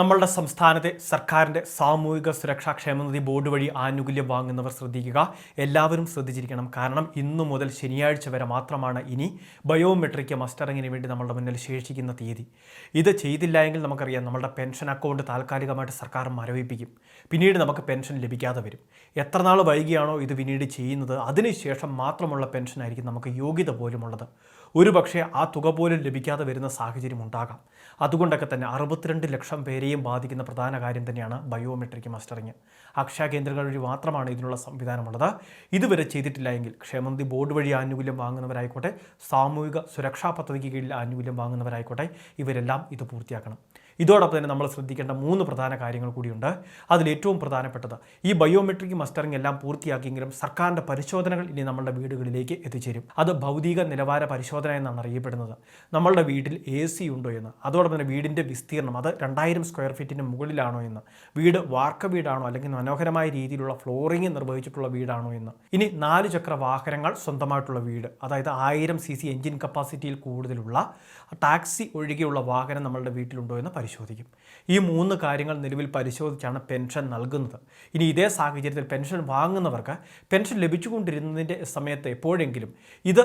നമ്മളുടെ സംസ്ഥാനത്തെ സർക്കാരിന്റെ സാമൂഹിക സുരക്ഷാ ക്ഷേമനിധി ബോർഡ് വഴി ആനുകൂല്യം വാങ്ങുന്നവർ ശ്രദ്ധിക്കുക. എല്ലാവരും ശ്രദ്ധിച്ചിരിക്കണം. കാരണം ഇന്നു മുതൽ ശനിയാഴ്ച വരെ മാത്രമാണ് ഇനി ബയോമെട്രിക് മസ്റ്ററിങ്ങിന് വേണ്ടി നമ്മളുടെ മുന്നിൽ ശേഷിക്കുന്ന തീയതി. ഇത് ചെയ്തില്ല എങ്കിൽ നമുക്കറിയാം നമ്മളുടെ പെൻഷൻ അക്കൗണ്ട് താൽക്കാലികമായിട്ട് സർക്കാർ മരവിപ്പിക്കും. പിന്നീട് നമുക്ക് പെൻഷൻ ലഭിക്കാതെ വരും. എത്ര നാൾ വൈകിയാണോ ഇത് പിന്നീട് ചെയ്യുന്നത്? അതിനുശേഷം മാത്രമുള്ള പെൻഷനായിരിക്കും നമുക്ക് യോഗ്യത പോലുമുള്ളത്. ഒരു പക്ഷേ ആ തുക പോലും ലഭിക്കാതെ വരുന്ന സാഹചര്യം ഉണ്ടാകാം. അതുകൊണ്ടൊക്കെ തന്നെ അറുപത്തിരണ്ട് ലക്ഷം പേരെയും ബാധിക്കുന്ന പ്രധാന കാര്യം തന്നെയാണ് ബയോമെട്രിക് മസ്റ്ററിങ്. അക്ഷയ കേന്ദ്രങ്ങൾ വഴി മാത്രമാണ് ഇതിനുള്ള സംവിധാനമുള്ളത്. ഇതുവരെ ചെയ്തിട്ടില്ല എങ്കിൽ ക്ഷേമനിധി ബോർഡ് വഴി ആനുകൂല്യം വാങ്ങുന്നവരായിക്കോട്ടെ സാമൂഹിക സുരക്ഷാ പദ്ധതിക്ക് കീഴിൽ ആനുകൂല്യം വാങ്ങുന്നവരായിക്കോട്ടെ ഇവരെല്ലാം ഇത് പൂർത്തിയാക്കണം. ഇതോടൊപ്പം തന്നെ നമ്മൾ ശ്രദ്ധിക്കേണ്ട മൂന്ന് പ്രധാന കാര്യങ്ങൾ കൂടിയുണ്ട്. അതിൽ ഏറ്റവും പ്രധാനപ്പെട്ടത് ഈ ബയോമെട്രിക് മസ്റ്ററിംഗ് എല്ലാം പൂർത്തിയാക്കിയെങ്കിലും സർക്കാരിന്റെ പരിശോധനകൾ ഇനി നമ്മളുടെ വീടുകളിലേക്ക് എത്തിച്ചേരും. അത് ഭൗതിക നിലവാര പരിശോധന എന്നാണ് അറിയപ്പെടുന്നത്. നമ്മളുടെ വീട്ടിൽ എ സി ഉണ്ടോ എന്ന്. അതോടൊപ്പം തന്നെ വീടിന്റെ വിസ്തീർണം അത് രണ്ടായിരം സ്ക്വയർ ഫീറ്റിന് മുകളിലാണോ എന്ന്. വീട് വാർക്ക വീടാണോ അല്ലെങ്കിൽ മനോഹരമായ രീതിയിലുള്ള ഫ്ലോറിംഗ് നിർവഹിച്ചിട്ടുള്ള വീടാണോ എന്ന്. ഇനി നാല് ചക്ര വാഹനങ്ങൾ സ്വന്തമായിട്ടുള്ള വീട് അതായത് ആയിരം സി സി എഞ്ചിൻ കപ്പാസിറ്റിയിൽ കൂടുതലുള്ള ടാക്സി ഒഴികെയുള്ള വാഹനം നമ്മളുടെ വീട്ടിലുണ്ടോ എന്ന് പരിശോധിക്കും. ഈ മൂന്ന് കാര്യങ്ങൾ നിലവിൽ പരിശോധിച്ചാണ് പെൻഷൻ നൽകുന്നത്. ഇനി ഇതേ സാഹചര്യത്തിൽ പെൻഷൻ വാങ്ങുന്നവർക്ക് പെൻഷൻ ലഭിച്ചുകൊണ്ടിരുന്നതിന്റെ സമയത്ത് എപ്പോഴെങ്കിലും ഇത്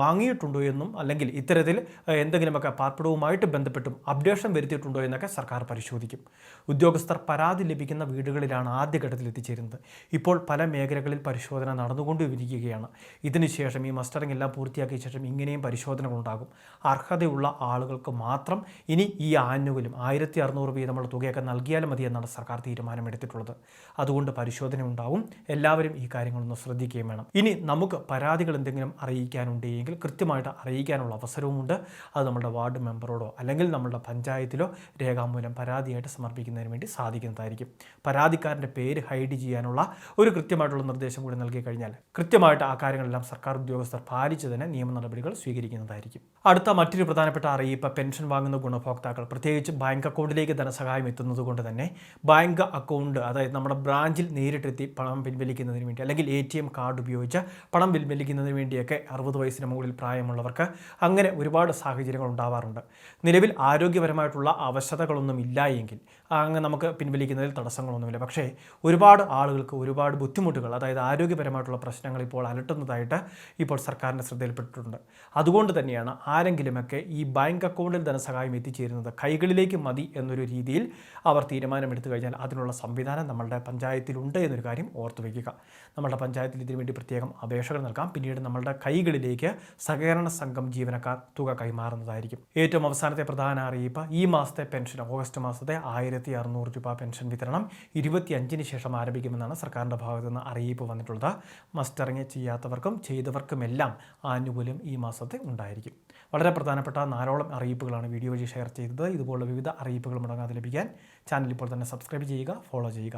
വാങ്ങിയിട്ടുണ്ടോ എന്നും അല്ലെങ്കിൽ ഇത്തരത്തിൽ എന്തെങ്കിലുമൊക്കെ പാർപ്പിടവുമായിട്ട് ബന്ധപ്പെട്ടും അപ്ഡേഷൻ വരുത്തിയിട്ടുണ്ടോ എന്നൊക്കെ സർക്കാർ പരിശോധിക്കും. ഉദ്യോഗസ്ഥർ പരാതി ലഭിക്കുന്ന വീടുകളിലാണ് ആദ്യഘട്ടത്തിൽ എത്തിച്ചേരുന്നത്. ഇപ്പോൾ പല മേഖലകളിൽ പരിശോധന നടന്നുകൊണ്ടിരിക്കുകയാണ്. ഇതിനുശേഷം ഈ മസ്റ്ററിംഗ് എല്ലാം പൂർത്തിയാക്കിയ ശേഷം ഇങ്ങനെയും പരിശോധനകളുണ്ടാകും. അർഹതയുള്ള ആളുകൾക്ക് മാത്രം ഇനി ഈ ആനുകൂല്യം ആയിരത്തി അറുന്നൂറ് വീതമുള്ള തുകയൊക്കെ നൽകിയാലും മതി എന്നാണ് സർക്കാർ തീരുമാനമെടുത്തിട്ടുള്ളത്. അതുകൊണ്ട് പരിശോധന ഉണ്ടാവും. എല്ലാവരും ഈ കാര്യങ്ങളൊന്ന് ശ്രദ്ധിക്കുകയും വേണം. ഇനി നമുക്ക് പരാതികൾ എന്തെങ്കിലും അറിയിക്കാനുണ്ടെങ്കിൽ കൃത്യമായിട്ട് അറിയിക്കാനുള്ള അവസരവുമുണ്ട്. അത് നമ്മുടെ വാർഡ് മെമ്പറോടോ അല്ലെങ്കിൽ നമ്മുടെ പഞ്ചായത്തിലോ രേഖാമൂലം പരാതിയായിട്ട് സമർപ്പിക്കുന്നതിന് വേണ്ടി സാധിക്കുന്നതായിരിക്കും. പരാതിക്കാരന്റെ പേര് ഹൈഡ് ചെയ്യാനുള്ള ഒരു കൃത്യമായിട്ടുള്ള നിർദ്ദേശം കൂടി നൽകി കഴിഞ്ഞാൽ കൃത്യമായിട്ട് ആ കാര്യങ്ങളെല്ലാം സർക്കാർ ഉദ്യോഗസ്ഥർ പാലിച്ച് തന്നെ നിയമ നടപടികൾ സ്വീകരിക്കുന്നതായിരിക്കും. അടുത്ത മറ്റൊരു പ്രധാനപ്പെട്ട അറിയിപ്പ് പെൻഷൻ വാങ്ങുന്ന ഗുണഭോക്താക്കൾ. പ്രത്യേകിച്ച് ബാങ്ക് അക്കൗണ്ടിലേക്ക് ധനസഹായം എത്തുന്നത് കൊണ്ട് തന്നെ ബാങ്ക് അക്കൗണ്ട് അതായത് നമ്മുടെ ബ്രാഞ്ചിൽ നേരിട്ടെത്തി പണം പിൻവലിക്കുന്നതിന് വേണ്ടി അല്ലെങ്കിൽ എ ടി എം കാർഡ് ഉപയോഗിച്ച് പണം പിൻവലിക്കുന്നതിന് വേണ്ടിയൊക്കെ അറുപത് വയസ്സിന് മുകളിൽ പ്രായമുള്ളവർക്ക് അങ്ങനെ ഒരുപാട് സാഹചര്യങ്ങൾ ഉണ്ടാവാറുണ്ട്. നിലവിൽ ആരോഗ്യപരമായിട്ടുള്ള അവശതകളൊന്നും ഇല്ല എങ്കിൽ അങ്ങ് നമുക്ക് പിൻവലിക്കുന്നതിൽ തടസ്സങ്ങളൊന്നുമില്ല. പക്ഷേ ഒരുപാട് ആളുകൾക്ക് ഒരുപാട് ബുദ്ധിമുട്ടുകൾ അതായത് ആരോഗ്യപരമായിട്ടുള്ള പ്രശ്നങ്ങൾ ഇപ്പോൾ അലട്ടുന്നതായിട്ട് ഇപ്പോൾ സർക്കാരിന്റെ ശ്രദ്ധയിൽപ്പെട്ടിട്ടുണ്ട്. അതുകൊണ്ട് തന്നെയാണ് ആരെങ്കിലുമൊക്കെ ഈ ബാങ്ക് അക്കൗണ്ടിൽ ധനസഹായം എത്തിച്ചേരുന്നത് കൈകളിലേക്ക് മതി എന്നൊരു രീതിയിൽ അവർ തീരുമാനമെടുത്തു കഴിഞ്ഞാൽ അതിനുള്ള സംവിധാനം നമ്മളുടെ പഞ്ചായത്തിലുണ്ട് എന്നൊരു കാര്യം ഓർത്തു വയ്ക്കുക. നമ്മളുടെ പഞ്ചായത്തിൽ ഇതിനു വേണ്ടി പ്രത്യേകം അപേക്ഷകൾ നൽകാം. പിന്നീട് നമ്മളുടെ കൈകളിലേക്ക് സഹകരണ സംഘം ജീവനക്കാർ തുക കൈമാറുന്നതായിരിക്കും. ഏറ്റവും അവസാനത്തെ പ്രധാന അറിയിപ്പ് ഈ മാസത്തെ പെൻഷൻ ഓഗസ്റ്റ് മാസത്തെ ആയിരത്തി അറുന്നൂറ് രൂപ പെൻഷൻ വിതരണം ഇരുപത്തിയഞ്ചിന് ശേഷം ആരംഭിക്കുമെന്നാണ് സർക്കാരിന്റെ ഭാഗത്തു നിന്ന് അറിയിപ്പ് വന്നിട്ടുള്ളത്. മസ്റ്ററിങ് ചെയ്യാത്തവർക്കും ചെയ്തവർക്കുമെല്ലാം ആനുകൂല്യം ഈ മാസത്തെ ഉണ്ടായിരിക്കും. വളരെ പ്രധാനപ്പെട്ട നാലോളം അറിയിപ്പുകളാണ് വീഡിയോ വഴി ഷെയർ ചെയ്തത്. ഇതുപോലുള്ള വിവിധ അറിയിപ്പുകൾ മുടങ്ങാതെ ലഭിക്കാൻ ചാനൽ ഇപ്പോൾ തന്നെ സബ്സ്ക്രൈബ് ചെയ്യുക ഫോളോ ചെയ്യുക.